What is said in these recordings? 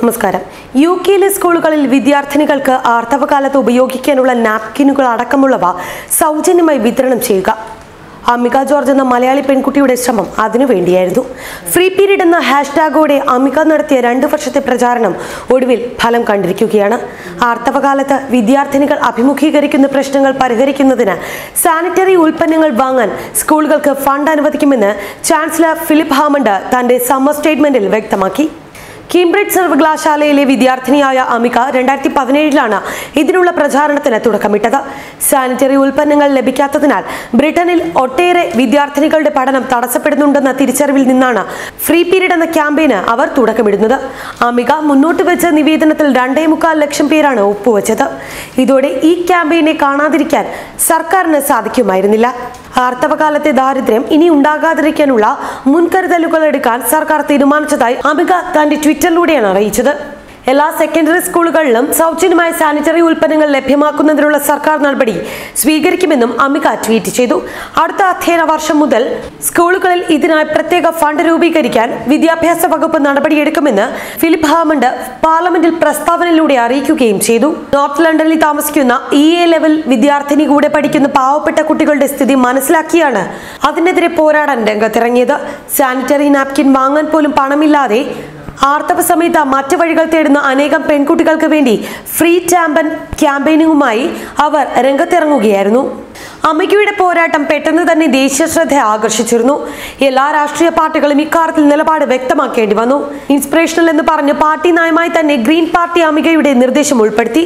നമസ്കാരം. യു കെയിലെ സ്കൂളുകളിൽ വിദ്യാർത്ഥിനികൾക്ക് ആർത്തവകാലത്ത് ഉപയോഗിക്കാനുള്ള നാപ്കിനുകൾ അടക്കമുള്ളവ സൗജന്യമായി വിതരണം ചെയ്യുക. അമിക ജോർജ് എന്ന മലയാളി പെൺകുട്ടിയുടെ ശ്രമം അതിനുവേണ്ടിയായിരുന്നു ഫ്രീ പീരീഡ് എന്ന ഹാഷ്ടാഗോടെ അമിക നടത്തിയ രണ്ട് വർഷത്തെ പ്രചാരണം ഒടുവിൽ ഫലം കണ്ടിരിക്കുകയാണ്. ആർത്തവകാലത്ത് വിദ്യാർത്ഥിനികൾ അഭിമുഖീകരിക്കുന്ന പ്രശ്നങ്ങൾ പരിഹരിക്കുന്നതിന് സാനിറ്ററി ഉൽപ്പന്നങ്ങൾ വാങ്ങാൻ സ്കൂളുകൾക്ക് ഫണ്ട് അനുവദിക്കുമെന്ന് ചാൻസലർ ഫിലിപ്പ് ഹാമണ്ട് തന്റെ സമ്മർ സ്റ്റേറ്റ്മെന്റിൽ വ്യക്തമാക്കി. കേംബ്രിഡ്ജ് സർവകലാശാലയിലെ വിദ്യാർത്ഥിനിയായ അമിക രണ്ടായിരത്തി പതിനേഴിലാണ് ഇതിനുള്ള പ്രചാരണത്തിന് തുടക്കമിട്ടത്. സാനിറ്ററി ഉൽപ്പന്നങ്ങൾ ലഭിക്കാത്തതിനാൽ ബ്രിട്ടനിൽ ഒട്ടേറെ വിദ്യാർത്ഥിനികളുടെ പഠനം തടസ്സപ്പെടുന്നുണ്ടെന്ന തിരിച്ചറിവിൽ നിന്നാണ് ഫ്രീ പീരീഡ് എന്ന ക്യാമ്പയിന് അവർ തുടക്കമിടുന്നത്. അമിക മുന്നോട്ട് വെച്ച നിവേദനത്തിൽ രണ്ടേ മുക്കാൽ ലക്ഷം പേരാണ് ഒപ്പുവെച്ചത്. ഇതോടെ ഈ ക്യാമ്പയിനെ കാണാതിരിക്കാൻ സർക്കാരിന് സാധിക്കുമായിരുന്നില്ല. ആർത്തവകാലത്തെ ദാരിദ്ര്യം ഇനി ഉണ്ടാകാതിരിക്കാനുള്ള മുൻകരുതലുകൾ എടുക്കാൻ സർക്കാർ തീരുമാനിച്ചതായി അമിക തന്റെ ട്വിറ്ററിലൂടെയാണ് അറിയിച്ചത് എല്ലാ സെക്കൻഡറി സ്കൂളുകളിലും സൗജന്യമായ സാനിറ്ററി ഉൽപ്പന്നങ്ങൾ ലഭ്യമാക്കുന്നതിനുള്ള സർക്കാർ നടപടി സ്വീകരിക്കുമെന്നും അമിക ട്വീറ്റ് ചെയ്തു. അടുത്ത അധ്യയന വർഷം മുതൽ സ്കൂളുകളിൽ ഇതിനായി പ്രത്യേക ഫണ്ട് രൂപീകരിക്കാൻ വിദ്യാഭ്യാസ വകുപ്പ് നടപടിയെടുക്കുമെന്ന് ഫിലിപ്പ് ഹാമണ്ട് പാർലമെന്റിൽ പ്രസ്താവനയിലൂടെ അറിയിക്കുകയും ചെയ്തു. നോർത്ത് ലണ്ടനിൽ താമസിക്കുന്ന ഇ എ ലെവൽ വിദ്യാർത്ഥിനി കൂടെ പഠിക്കുന്ന പാവപ്പെട്ട കുട്ടികളുടെ സ്ഥിതി മനസ്സിലാക്കിയാണ് അതിനെതിരെ പോരാടാൻ രംഗത്തിറങ്ങിയത്. സാനിറ്ററി നാപ്കിൻ വാങ്ങാൻ പോലും പണമില്ലാതെ ആർത്തവ സമയത്ത് മറ്റു വഴികൾ തേടുന്ന അനേകം പെൺകുട്ടികൾക്ക് വേണ്ടി ഫ്രീ ടാമ്പൻ ക്യാമ്പയിനുമായി അവർ രംഗത്തിറങ്ങുകയായിരുന്നു. അമികയുടെ പോരാട്ടം പെട്ടെന്ന് തന്നെ ദേശീയ ശ്രദ്ധ ആകർഷിച്ചിരുന്നു. എല്ലാ രാഷ്ട്രീയ പാർട്ടികളും ഇക്കാര്യത്തിൽ നിലപാട് വ്യക്തമാക്കേണ്ടി വന്നു. ഇൻസ്പിറേഷണൽ എന്ന് പറഞ്ഞ് പാർട്ടി നയമായി തന്നെ ഗ്രീൻ പാർട്ടി അമികയുടെ നിർദ്ദേശം ഉൾപ്പെടുത്തി.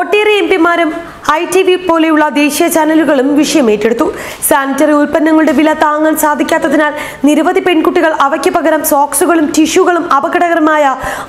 ഒട്ടേറെ എം പിമാരും ഐ ടി വി പോലെയുള്ള ദേശീയ ചാനലുകളും വിഷയം ഏറ്റെടുത്തു. സാനിറ്ററി ഉൽപ്പന്നങ്ങളുടെ വില താങ്ങാൻ സാധിക്കാത്തതിനാൽ നിരവധി പെൺകുട്ടികൾ അവയ്ക്ക് പകരം സോക്സുകളും ടിഷ്യൂകളും അപകടകരമായ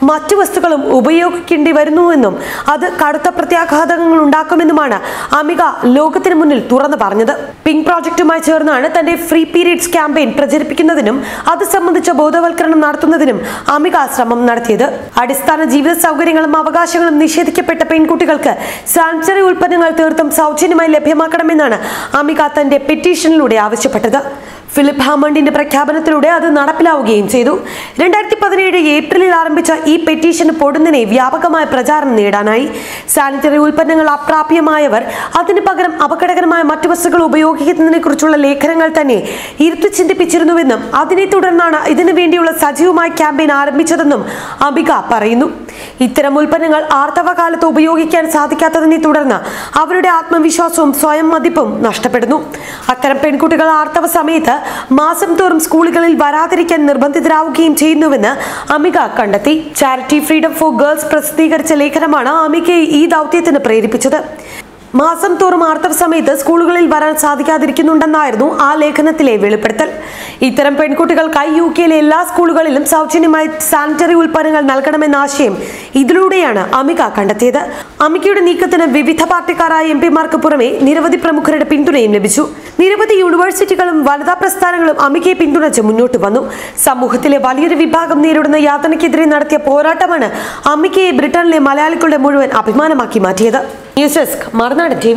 മറ്റു വസ്തുക്കളും ഉപയോഗിക്കേണ്ടി വരുന്നുവെന്നും അത് കടുത്ത പ്രത്യാഘാതങ്ങൾ ഉണ്ടാക്കുമെന്നുമാണ് അമിക ലോകത്തിന് മുന്നിൽ തുറന്നു പറഞ്ഞത്. പിങ്ക് പ്രോജക്റ്റുമായി ചേർന്നാണ് തന്റെ ഫ്രീ പീരീഡ്സ് ക്യാമ്പയിൻ പ്രചരിപ്പിക്കുന്നതിനും അത് സംബന്ധിച്ച ബോധവൽക്കരണം നടത്തുന്നതിനും അമിക ശ്രമം നടത്തിയത്. അടിസ്ഥാന ജീവിത സൗകര്യങ്ങളും അവകാശങ്ങളും നിഷേധിക്കപ്പെട്ട പെൺകുട്ടികൾക്ക് സാനിറ്ററി ഉൽപ്പന്നങ്ങൾ തീർത്തും സൗജന്യമായി ലഭ്യമാക്കണമെന്നാണ് അമിക തന്റെ പെറ്റീഷനിലൂടെ ആവശ്യപ്പെട്ടത്. ഫിലിപ്പ് ഹാമണ്ടിന്റെ പ്രഖ്യാപനത്തിലൂടെ അത് നടപ്പിലാവുകയും ചെയ്തു. രണ്ടായിരത്തി പതിനേഴ് ഏപ്രിലിൽ ആരംഭിച്ച ഈ പെറ്റീഷൻ പൊടുന്നിനെ വ്യാപകമായ പ്രചാരണം നേടാനായി. സാനിറ്ററി ഉൽപ്പന്നങ്ങൾ അപ്രാപ്യമായവർ അതിന് പകരം അപകടകരമായ മറ്റു വസ്തുക്കൾ ഉപയോഗിക്കുന്നതിനെ കുറിച്ചുള്ള ലേഖനങ്ങൾ തന്നെ ഇരുത്തി ചിന്തിപ്പിച്ചിരുന്നുവെന്നും അതിനെ തുടർന്നാണ് ഇതിനു വേണ്ടിയുള്ള സജീവമായ ക്യാമ്പയിൻ ആരംഭിച്ചതെന്നും അംബിക പറയുന്നു. ഇത്തരം ഉൽപ്പന്നങ്ങൾ ആർത്തവകാലത്ത് ഉപയോഗിക്കാൻ സാധിക്കാത്തതിനെ തുടർന്ന് അവരുടെ ആത്മവിശ്വാസവും സ്വയം മതിപ്പും നഷ്ടപ്പെടുന്നു. അത്തരം പെൺകുട്ടികൾ ആർത്തവ സമയത്ത് മാസം തോറും സ്കൂളുകളിൽ വരാതിരിക്കാൻ നിർബന്ധിതരാവുകയും ചെയ്യുന്നുവെന്ന് അമിക കണ്ടെത്തി. ചാരിറ്റി ഫ്രീഡം ഫോർ ഗേൾസ് പ്രസിദ്ധീകരിച്ച ലേഖനമാണ് അമികയെ ഈ ദൗത്യത്തിന് പ്രേരിപ്പിച്ചത്. മാസം തോറും ആർത്തവ സമയത്ത് സ്കൂളുകളിൽ വരാൻ സാധിക്കാതിരിക്കുന്നുണ്ടെന്നായിരുന്നു ആ ലേഖനത്തിലെ വെളിപ്പെടുത്തൽ. ഇത്തരം പെൺകുട്ടികൾക്കായി യു കെയിലെ എല്ലാ സ്കൂളുകളിലും സൗജന്യമായി സാനിറ്ററി ഉൽപ്പന്നങ്ങൾ നൽകണമെന്ന ആശയം ഇതിലൂടെയാണ് അമിക കണ്ടെത്തിയത്. അമികയുടെ നീക്കത്തിന് വിവിധ പാർട്ടിക്കാരായ എം പിമാർക്ക് പുറമെ നിരവധി പ്രമുഖരുടെ പിന്തുണയും ലഭിച്ചു. നിരവധി യൂണിവേഴ്സിറ്റികളും വനിതാ പ്രസ്ഥാനങ്ങളും അമികയെ പിന്തുണച്ച് മുന്നോട്ട് വന്നു. സമൂഹത്തിലെ വലിയൊരു വിഭാഗം നേരിടുന്ന യാതനയ്ക്കെതിരെ നടത്തിയ പോരാട്ടമാണ് അമികയെ ബ്രിട്ടനിലെ മലയാളികളുടെ മുഴുവൻ അഭിമാനമാക്കി മാറ്റിയത്. News desk മറുനാട് T